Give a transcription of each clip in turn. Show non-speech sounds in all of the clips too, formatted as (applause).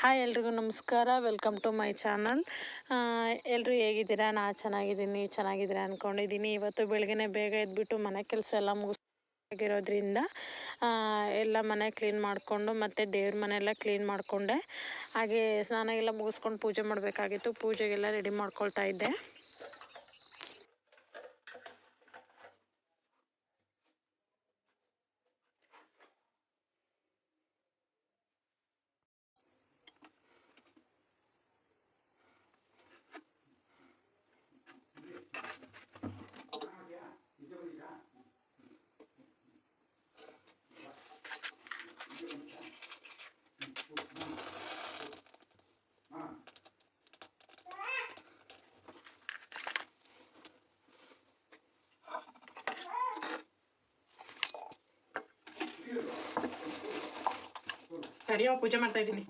Hi ಎಲ್ರಿಗೂ ನಮಸ್ಕಾರ. Welcome to my channel ಎಲ್ಲರೂ ಹೇಗಿದ್ದೀರಾ? ನಾನು ಚೆನ್ನಾಗಿದ್ದೀನಿ. ಚೆನ್ನಾಗಿದ್ದೀರಾ ಅಂದ್ಕೊಂಡಿದ್ದೀನಿ ಇವತ್ತು ಬೆಳಗ್ಗೆ ಬೇಗ ಎದ್ಬಿಟ್ಟು ಮನೆ ಕೆಲಸ ಎಲ್ಲ ಮುಗಿಸಿರೋದ್ರಿಂದ ಎಲ್ಲ ಮನೆ ಕ್ಲೀನ್ ಮಾಡಿಕೊಂಡು ಮತ್ತು ದೇವ್ರ ಮನೆಯೆಲ್ಲ ಕ್ಲೀನ್ ಮಾಡಿಕೊಂಡೆ. ಹಾಗೆ ಸ್ನಾನ ಎಲ್ಲ ಮುಗಿಸ್ಕೊಂಡು ಪೂಜೆ ಮಾಡಬೇಕಾಗಿತ್ತು. ಪೂಜೆಗೆಲ್ಲ ರೆಡಿ ಮಾಡ್ಕೊಳ್ತಾ ಇದ್ದೆ. ತಡಿಯೋ ಪೂಜೆ ಮಾಡ್ತಾ ಇದ್ದೀನಿ.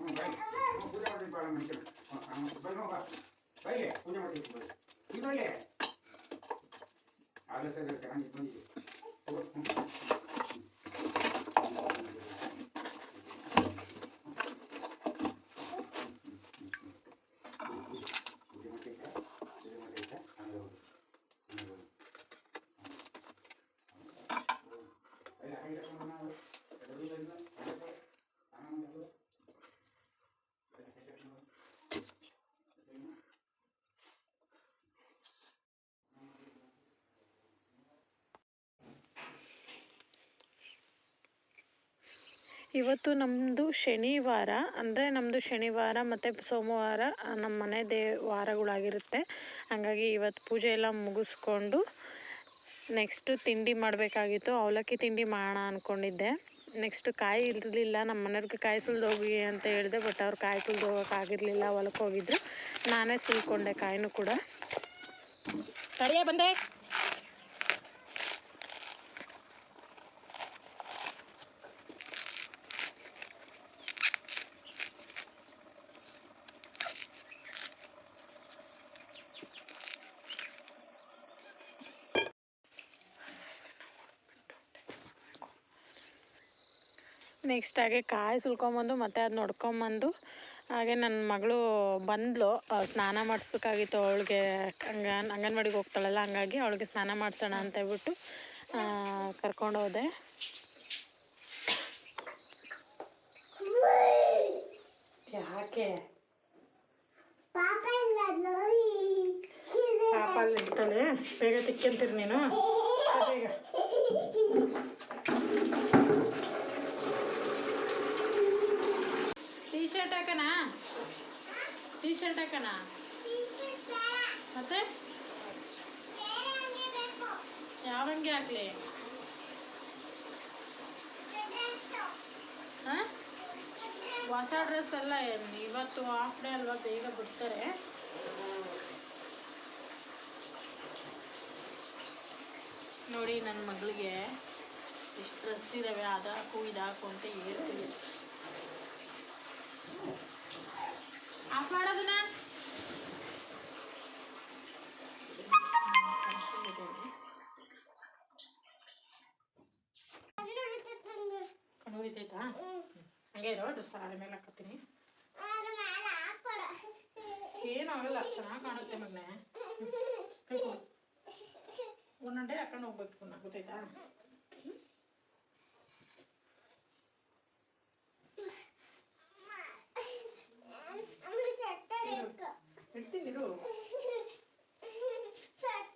ಇವತ್ತು ನಮ್ಮದು ಶನಿವಾರ, ಅಂದರೆ ನಮ್ಮದು ಶನಿವಾರ ಮತ್ತು ಸೋಮವಾರ ನಮ್ಮ ಮನೆ ದೇ, ವಾರಗಳಾಗಿರುತ್ತೆ. ಹಾಗಾಗಿ ಇವತ್ತು ಪೂಜೆ ಎಲ್ಲ ಮುಗಿಸ್ಕೊಂಡು ನೆಕ್ಸ್ಟು ತಿಂಡಿ ಮಾಡಬೇಕಾಗಿತ್ತು. ಅವಲಕ್ಕಿ ತಿಂಡಿ ಮಾಡೋಣ ಅಂದ್ಕೊಂಡಿದ್ದೆ ನೆಕ್ಸ್ಟ್ ಕಾಯಿ ಇರಲಿಲ್ಲ ನಮ್ಮ ಮನೆಯವ್ರಿಗೆ ಕಾಯಿ ಸುಲ್ದು ಹೋಗಿ ಅಂತ ಹೇಳಿದೆ ಬಟ್ ಅವ್ರು ಕಾಯಿ ಸುಲ್ದು ಹೋಗೋಕ್ಕಾಗಿರಲಿಲ್ಲ ಹೊಲಕ್ಕೆ ಹೋಗಿದ್ರು. ನಾನೇ ಸುಲ್ಕೊಂಡೆ ಕಾಯಿನೂ ಕೂಡ. ಬಂದೆ. ನೆಕ್ಸ್ಟ್ ಹಾಗೆ ಕಾಯಿ ಸುಲ್ಕೊಂಬಂದು ಮತ್ತೆ ಅದು ನೋಡ್ಕೊಂಬಂದು ಹಾಗೆ ನನ್ನ ಮಗಳು ಬಂದಳು ಸ್ನಾನ ಮಾಡಿಸ್ಬೇಕಾಗಿತ್ತು ಅವಳಿಗೆ ಹಂಗ ಅಂಗನವಾಡಿಗೆ ಹೋಗ್ತಾಳಲ್ಲ ಹಂಗಾಗಿ ಅವಳಿಗೆ ಸ್ನಾನ ಮಾಡಿಸೋಣ ಅಂತ ಹೇಳ್ಬಿಟ್ಟು ಕರ್ಕೊಂಡು ಹೋದೆ. ಯಾಕೆ? ಪಾಪ ಅಲ್ಲಿ ಇರ್ತಾಳೆ. ಬೇಗ ತಿಕ್ಕಂತೀರಿ ನೀನು. (laughs) ಬೇಗ ಟೀ ಶರ್ಟ್ ಹಾಕಣ ಹಾಕಣ ಮತ್ತೆ? ಯಾವ ಅಂಗಿ ಹಾಕ್ಲಿ? ಹಾಂ? ಹೊಸ ಡ್ರೆಸ್ ಏನ್ ಇವತ್ತು ಹಾಫ್ ಡೇ ಅಲ್ವಾ, ಬೇಗ ಬಿಡ್ತಾರೆ. ನೋಡಿ ನನ್ನ ಮಗಳಿಗೆ ಎಷ್ಟು ಡ್ರೆಸ್ ಇದ್ದಾವೆ ಅದಾಕು ಇದಾಕು ಅಂತ ಹೇಳ್ತೀವಿ ಆಫ್ ಮಾಡೋದನ್ನ? ಹಂಗೆ ಸಾರಿ ಮೇಲೆ ಹಾಕತ್ತೀನಿ ಏನಾಗಲ್ಲ ಚೆನ್ನಾಗಿ ಕಾಣುತ್ತೆ ಮಗನೆ ಒಂದೊಂದೇ ಹಾಕೊಂಡು ಹೋಗ್ಬೇಕು ಪುನಃ ಗೊತ್ತಾಯ್ತಾ?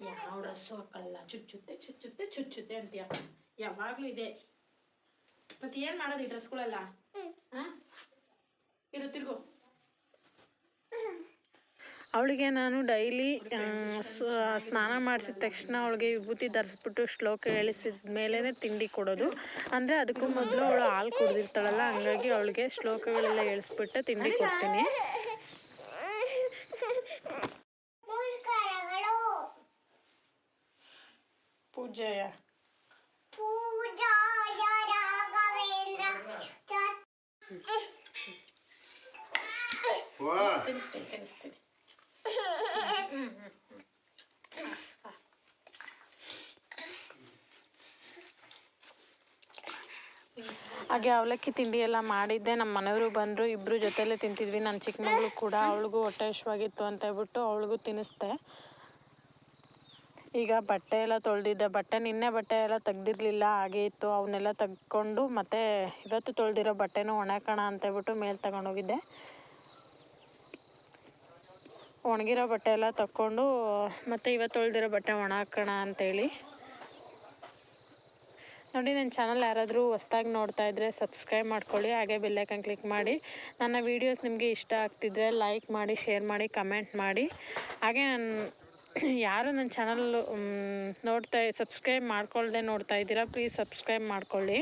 ಯಾವ ಡ್ರೆಸ್ಸು ಹಾಕಲ್ಲ. ಚುಚ್ಚುತ್ತೆ ಚುಚ್ಚುತ್ತೆ ಚುಚ್ಚುತ್ತೆ ಅಂತೀಯ. ಯಾವಾಗಲೂ ಇದೆ. ಮತ್ತೆ ಏನು ಮಾಡೋದು ಈ ಡ್ರೆಸ್ಗಳೆಲ್ಲ ಇರು ತಿರ್ಗೋ. ಅವಳಿಗೆ ನಾನು ಡೈಲಿ ಸ್ನಾನ ಮಾಡಿಸಿದ ತಕ್ಷಣ ಅವಳಿಗೆ ವಿಭೂತಿ ಧರಿಸ್ಬಿಟ್ಟು ಶ್ಲೋಕ ಹೇಳಿಸಿದ ಮೇಲೇ ತಿಂಡಿ ಕೊಡೋದು. ಅಂದರೆ ಅದಕ್ಕೂ ಮೊದಲು ಅವಳು ಹಾಲು ಕುಡ್ದಿರ್ತಾಳಲ್ಲ ಹಂಗಾಗಿ ಅವಳಿಗೆ ಶ್ಲೋಕಗಳೆಲ್ಲ ಹೇಳಿಸ್ಬಿಟ್ಟು ತಿಂಡಿ ಕೊಡ್ತೀನಿ. ಪೂಜೆಯ. ತಿನ್ನಿಸ್ತೀನಿ ತಿನ್ನಿಸ್ತೀನಿ ಹಾಗೆ ಅವಲಕ್ಕಿ ತಿಂಡಿ ಎಲ್ಲ ಮಾಡಿದ್ದೆ. ನಮ್ಮ ಮನೆಯವರು ಬಂದರು ಇಬ್ಬರು ಜೊತೆಲೇ ತಿಂತಿದ್ವಿ. ನನ್ನ ಚಿಕ್ಕ ಮಗಳು ಕೂಡ ಅವಳಿಗೂ ಹೊಟ್ಟೆ ಹಶ್ವಾಗಿತ್ತು ಅಂತ ಹೇಳ್ಬಿಟ್ಟು ಅವಳಿಗೂ ತಿನ್ನಿಸ್ದೆ. ಈಗ ಬಟ್ಟೆ ಎಲ್ಲ ತೊಳೆದಿದ್ದೆ. ಬಟ್ಟೆ ನಿನ್ನೆ ಬಟ್ಟೆ ಎಲ್ಲ ತೆಗ್ದಿರಲಿಲ್ಲ ಹಾಗೆ ಇತ್ತು. ಅವನ್ನೆಲ್ಲ ತೆಗ್ಕೊಂಡು ಮತ್ತೆ ಇವತ್ತು ತೊಳೆದಿರೋ ಬಟ್ಟೆನೂ ಒಣಕೋಣ ಅಂತ ಹೇಳ್ಬಿಟ್ಟು ಮೇಲೆ ತಗೊಂಡೋಗಿದ್ದೆ. ಒಣಗಿರೋ ಬಟ್ಟೆ ಎಲ್ಲ ತಕ್ಕೊಂಡು, ಮತ್ತೆ ಇವತ್ತು ತೊಳೆದಿರೋ ಬಟ್ಟೆ ಒಣ ಹಾಕೋಣ ಅಂತೇಳಿ. ನೋಡಿ, ನನ್ನ ಚಾನಲ್ ಯಾರಾದರೂ ಹೊಸ್ದಾಗಿ ನೋಡ್ತಾ ಇದ್ದರೆ ಸಬ್ಸ್ಕ್ರೈಬ್ ಮಾಡ್ಕೊಳ್ಳಿ, ಹಾಗೆ ಬೆಲ್ಲೈಕನ್ ಕ್ಲಿಕ್ ಮಾಡಿ. ನನ್ನ ವೀಡಿಯೋಸ್ ನಿಮಗೆ ಇಷ್ಟ ಆಗ್ತಿದ್ರೆ ಲೈಕ್ ಮಾಡಿ ಶೇರ್ ಮಾಡಿ ಕಮೆಂಟ್ ಮಾಡಿ. ಹಾಗೆ ನನ್ನ ಯಾರು ನನ್ನ ಚಾನಲ್ ನೋಡ್ತಾ, ಸಬ್ಸ್ಕ್ರೈಬ್ ಮಾಡ್ಕೊಳ್ದೆ ನೋಡ್ತಾ ಇದ್ದೀರಾ ಪ್ಲೀಸ್ ಸಬ್ಸ್ಕ್ರೈಬ್ ಮಾಡ್ಕೊಳ್ಳಿ.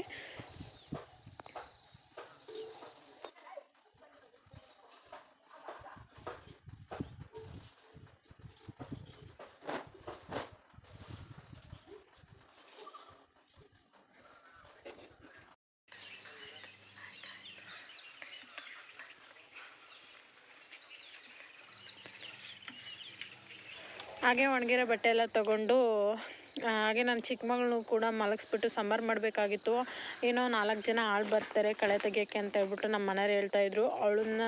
ಹಾಗೆ ಒಣಗಿರೋ ಬಟ್ಟೆ ಎಲ್ಲ ತಗೊಂಡು ಹಾಗೆ ನನ್ನ ಚಿಕ್ಕ ಮಗಳನ್ನೂ ಕೂಡ ಮಲಗಿಸ್ಬಿಟ್ಟು ಸಾಂಬಾರು ಮಾಡಬೇಕಾಗಿತ್ತು. ಏನೋ ನಾಲ್ಕು ಜನ ಆಳು ಬರ್ತಾರೆ, ಕಳೆ ತೆಗಿಯೋಕ್ಕೆ ಅಂತ ಹೇಳ್ಬಿಟ್ಟು ನಮ್ಮ ಮನೆಯವ್ರು ಹೇಳ್ತಾಯಿದ್ರು ಅವಳನ್ನ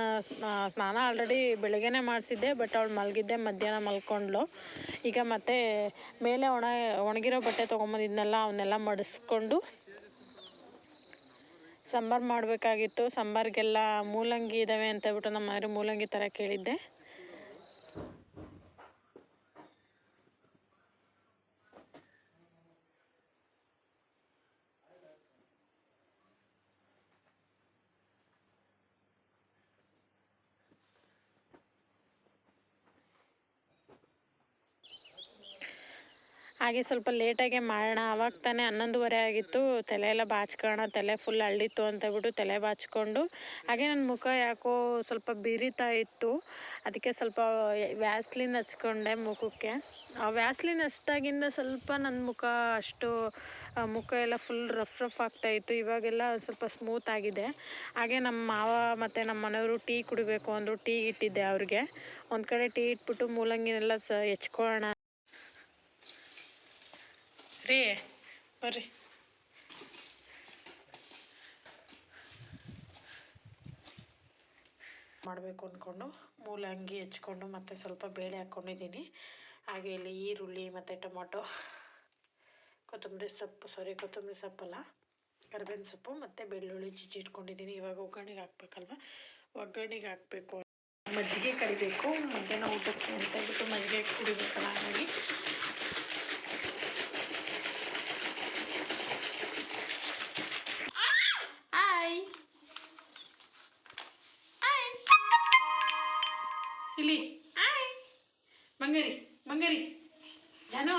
ಸ್ನಾನ ಆಲ್ರೆಡಿ ಬೆಳಗ್ಗೆನೇ ಮಾಡಿಸಿದ್ದೆ, ಬಟ್ ಅವಳು ಮಲಗಿದ್ದೆ, ಮಧ್ಯಾಹ್ನ ಮಲ್ಕೊಂಡ್ಳು. ಈಗ ಮತ್ತೆ ಮೇಲೆ ಒಣ, ಒಣಗಿರೋ ಬಟ್ಟೆ ತೊಗೊಂಬಂದಿದ್ನೆಲ್ಲ ಅವನ್ನೆಲ್ಲ ಮಡಿಸ್ಕೊಂಡು ಸಾಂಬಾರು ಮಾಡಬೇಕಾಗಿತ್ತು. ಸಾಂಬಾರಿಗೆಲ್ಲ ಮೂಲಂಗಿ ಇದ್ದಾವೆ ಅಂತ ಹೇಳ್ಬಿಟ್ಟು ನಮ್ಮ ಮನೆಯವ್ರು ಮೂಲಂಗಿ ಥರ ಕೇಳಿದ್ದೆ. ಹಾಗೆ ಸ್ವಲ್ಪ ಲೇಟಾಗೆ ಮಾಡೋಣ. ಅವಾಗ ತಾನೇ ಹನ್ನೊಂದುವರೆ ಆಗಿತ್ತು. ತಲೆ ಎಲ್ಲ ಬಾಚ್ಕೊಳ್ಳೋಣ. ತಲೆ ಫುಲ್ ಅಳ್ಳಿತ್ತು ಅಂತ ಹೇಳ್ಬಿಟ್ಟು ತಲೆ ಬಾಚ್ಕೊಂಡು. ಹಾಗೆ ನನ್ನ ಮುಖ ಯಾಕೋ ಸ್ವಲ್ಪ ಬಿರಿತಾ ಇತ್ತು. ಅದಕ್ಕೆ ಸ್ವಲ್ಪ ವ್ಯಾಸ್ಲಿನ್ ಹಚ್ಕೊಂಡೆ ಮುಖಕ್ಕೆ. ಆ ವ್ಯಾಸ್ಲಿನ್ ಹಚ್ದಾಗಿಂದ ಸ್ವಲ್ಪ ನನ್ನ ಮುಖ ಅಷ್ಟು ಮುಖ ಎಲ್ಲ ಫುಲ್ ರಫ್ ರಫ್ ಆಗ್ತಾ ಇತ್ತು. ಇವಾಗೆಲ್ಲ ಸ್ವಲ್ಪ ಸ್ಮೂತ್ ಆಗಿದೆ. ಹಾಗೆ ನಮ್ಮ ಮಾವ ಮತ್ತು ನಮ್ಮ ಮನೆಯವರು ಟೀ ಕುಡಿಬೇಕು ಅಂದರು. ಟೀ ಇಟ್ಟಿದ್ದೆ ಅವ್ರಿಗೆ. ಒಂದು ಕಡೆ ಟೀ ಇಟ್ಬಿಟ್ಟು ಮೂಲಂಗಿನೆಲ್ಲ ಸ, ಹೆಚ್ಕೊಳ್ಳೋಣ ರೀ ಬರ್ರಿ. ಮಾಡಬೇಕು ಅಂದ್ಕೊಂಡು ಮೂಲಂಗಿ ಹೆಚ್ಕೊಂಡು ಮತ್ತು ಸ್ವಲ್ಪ ಬೇಳೆ ಹಾಕ್ಕೊಂಡಿದ್ದೀನಿ ಹಾಗೆ ಇಲ್ಲಿ ಈರುಳ್ಳಿ ಮತ್ತು ಟೊಮೊಟೊ, ಕೊತ್ತಂಬರಿ ಸೊಪ್ಪು ಸಾರಿ ಕೊತ್ತಂಬರಿ ಸೊಪ್ಪಲ್ಲ, ಕರ್ಬೇವಿನ ಸೊಪ್ಪು ಮತ್ತು ಬೆಳ್ಳುಳ್ಳಿ ಚಿಚ್ಚಿ ಇಟ್ಕೊಂಡಿದ್ದೀನಿ. ಇವಾಗ ಒಗ್ಗರಣೆಗೆ ಹಾಕ್ಬೇಕಲ್ವ? ಒಗ್ಗರಣೆಗೆ ಹಾಕಬೇಕು. ಮಜ್ಜಿಗೆ ಕರಿಬೇಕು. ಮಧ್ಯಾಹ್ನ ಊಟಕ್ಕೆ ಅಂತ ಹೇಳ್ಬಿಟ್ಟು ಮಜ್ಜಿಗೆ ಕುಡಿಬೇಕಲ್ಲ ಹಾಗಾಗಿ. ಜಾನು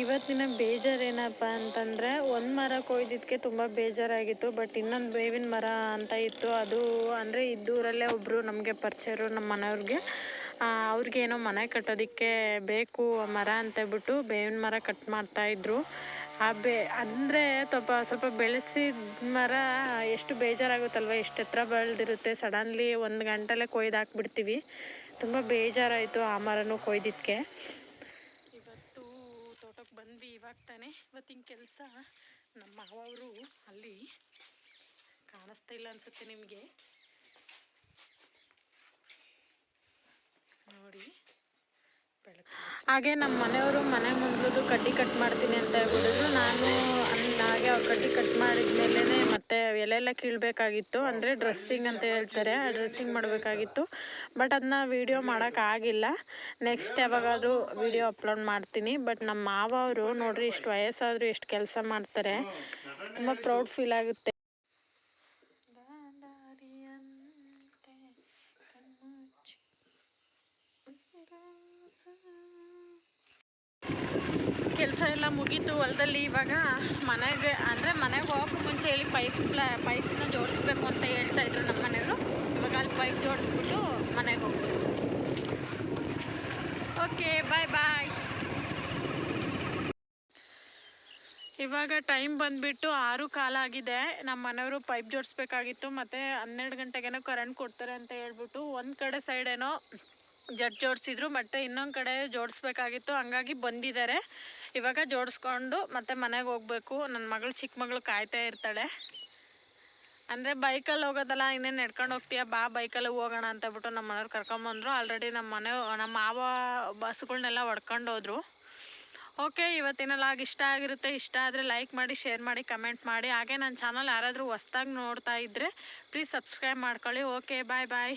ಇವತ್ತಿನ ಬೇಜಾರೇನಪ್ಪ ಅಂತಂದರೆ, ಒಂದು ಮರ ಕೊಯ್ದಿದ್ದಕ್ಕೆ ತುಂಬ ಬೇಜಾರಾಗಿತ್ತು, ಬಟ್ ಇನ್ನೊಂದು ಬೇವಿನ ಮರ ಅಂತ ಇತ್ತು. ಅದು ಅಂದರೆ ಇದ್ದೂರಲ್ಲೇ ಒಬ್ಬರು ನಮಗೆ ಪರಿಚಯರು ನಮ್ಮ ಮನೆಯವ್ರಿಗೆ. ಅವ್ರಿಗೇನೋ ಮನೆ ಕಟ್ಟೋದಕ್ಕೆ ಬೇಕು ಮರ ಅಂತ ಹೇಳ್ಬಿಟ್ಟು ಬೇವಿನ ಮರ ಕಟ್ ಮಾಡ್ತಾಯಿದ್ರು ಬೇ ಅಂದರೆ ಸ್ವಲ್ಪ ಸ್ವಲ್ಪ ಬೆಳೆಸಿದ ಮರ ಎಷ್ಟು ಬೇಜಾರಾಗುತ್ತಲ್ವ ಎಷ್ಟು ಎತ್ತರ ಬೆಳೆದಿರುತ್ತೆ. ಸಡನ್ಲಿ ಒಂದು ಗಂಟೆಲೆ ಕೊಯ್ದು ಹಾಕ್ಬಿಡ್ತೀವಿ. ತುಂಬ ಬೇಜಾರಾಯಿತು ಆ ಮರನೂ ಕೊಯ್ದಿದ್ದಕ್ಕೆ ಇವತ್ತು ತೋಟಕ್ಕೆ ಬಂದ್ವಿ, ಇವಾಗ ತಾನೇ. ಇವತ್ತಿನ ಕೆಲಸ ನಮ್ಮ ಅವರು ಅಲ್ಲಿ ಕಾಣಿಸ್ತಾ ಇಲ್ಲ ಅನ್ಸುತ್ತೆ ನಿಮಗೆ. ನೋಡಿ. ಹಾಗೆ ನಮ್ಮ ಮನೆಯವರು ಮನೆ ಮುಂದಲು ಕಡ್ಡಿ ಕಟ್ ಮಾಡ್ತೀನಿ ಅಂತ ಹೇಳ್ಬಿಟ್ಟಿದ್ರು. ನಾನು ಹಾಗೆ ಅವ್ರು ಕಡ್ಡಿ ಕಟ್ ಮಾಡಿದ್ಮೇಲೆ ಮತ್ತೆ ಎಲೆ ಎಲ್ಲ ಕೀಳಬೇಕಾಗಿತ್ತು. ಅಂದರೆ ಡ್ರೆಸ್ಸಿಂಗ್ ಅಂತ ಹೇಳ್ತಾರೆ, ಆ ಡ್ರೆಸ್ಸಿಂಗ್ ಮಾಡಬೇಕಾಗಿತ್ತು. ಬಟ್ ಅದನ್ನ ವೀಡಿಯೋ ಮಾಡೋಕ್ಕಾಗಿಲ್ಲ ನೆಕ್ಸ್ಟ್ ಯಾವಾಗಾದರೂ ವೀಡಿಯೋ ಅಪ್ಲೋಡ್ ಮಾಡ್ತೀನಿ. ಬಟ್ ನಮ್ಮ ಮಾವ ಅವರು ನೋಡ್ರಿ ಇಷ್ಟು ವಯಸ್ಸಾದರೂ ಎಷ್ಟು ಕೆಲಸ ಮಾಡ್ತಾರೆ. ತುಂಬ ಪ್ರೌಡ್ ಫೀಲ್ ಆಗುತ್ತೆ. ಕೆಲಸ ಎಲ್ಲ ಮುಗೀತು, ಹೊಲದಲ್ಲಿ ಇವಾಗ ಮನೆಗೆ, ಅಂದರೆ ಮನೆಗೆ ಹೋಗೋಕೆ ಮುಂಚೆ ಇಲ್ಲಿ ಪೈಪ್ ಪೈಪ್ನ ಜೋಡಿಸ್ಬೇಕು ಅಂತ ಹೇಳ್ತಾ ಇದ್ರು ನಮ್ಮ ಮನೆಯವರು. ಇವಾಗ ಅಲ್ಲಿ ಪೈಪ್ ಜೋಡಿಸ್ಬಿಟ್ಟು ಮನೆಗೆ ಹೋಗ್ಬೋದು ಓಕೆ ಬಾಯ್ ಬಾಯ್ ಇವಾಗ ಟೈಮ್ ಬಂದುಬಿಟ್ಟು ಆರು ಕಾಲ ಆಗಿದೆ. ನಮ್ಮ ಮನೆಯವರು ಪೈಪ್ ಜೋಡಿಸ್ಬೇಕಾಗಿತ್ತು. ಮತ್ತು ಹನ್ನೆರಡು ಗಂಟೆಗೇನೋ ಕರೆಂಟ್ ಕೊಡ್ತಾರೆ ಅಂತ ಹೇಳ್ಬಿಟ್ಟು ಒಂದು ಕಡೆ ಸೈಡೇನೋ ಜಡ್ ಜೋಡಿಸಿದ್ರು ಮತ್ತು ಇನ್ನೊಂದು ಕಡೆ ಜೋಡಿಸ್ಬೇಕಾಗಿತ್ತು. ಹಂಗಾಗಿ ಬಂದಿದ್ದಾರೆ. ಇವಾಗ ಜೋಡಿಸ್ಕೊಂಡು ಮತ್ತೆ ಮನೆಗೆ ಹೋಗ್ಬೇಕು. ನನ್ನ ಮಗಳು ಚಿಕ್ಕ ಮಗಳು ಕಾಯ್ತಾ ಇರ್ತಾಳೆ. ಅಂದರೆ ಬೈಕಲ್ಲಿ ಹೋಗೋದಲ್ಲ, ಇನ್ನೇನು ನಡ್ಕೊಂಡು ಹೋಗ್ತೀಯ? ಬಾ ಬೈಕಲ್ಲಿ ಹೋಗೋಣ ಅಂತ ಬಿಟ್ಟು ನಮ್ಮ ಮನೆಯವ್ರು ಕರ್ಕೊಂಬಂದರು ಆಲ್ರೆಡಿ ನಮ್ಮ ಮನೆ ನಮ್ಮ ಮಾವ ಬಸ್ಗಳನ್ನೆಲ್ಲ ಹೊಡ್ಕೊಂಡು ಓಕೆ ಇವತ್ತಿನ ಲಾಗ್ ಇಷ್ಟ ಆಗಿರುತ್ತೆ. ಇಷ್ಟ ಆದರೆ ಲೈಕ್ ಮಾಡಿ ಶೇರ್ ಮಾಡಿ ಕಮೆಂಟ್ ಮಾಡಿ. ಹಾಗೆ ನನ್ನ ಚಾನಲ್ ಯಾರಾದರೂ ಹೊಸ್ದಾಗಿ ನೋಡ್ತಾ ಇದ್ದರೆ ಪ್ಲೀಸ್ ಸಬ್ಸ್ಕ್ರೈಬ್ ಮಾಡ್ಕೊಳ್ಳಿ. Okay bye bye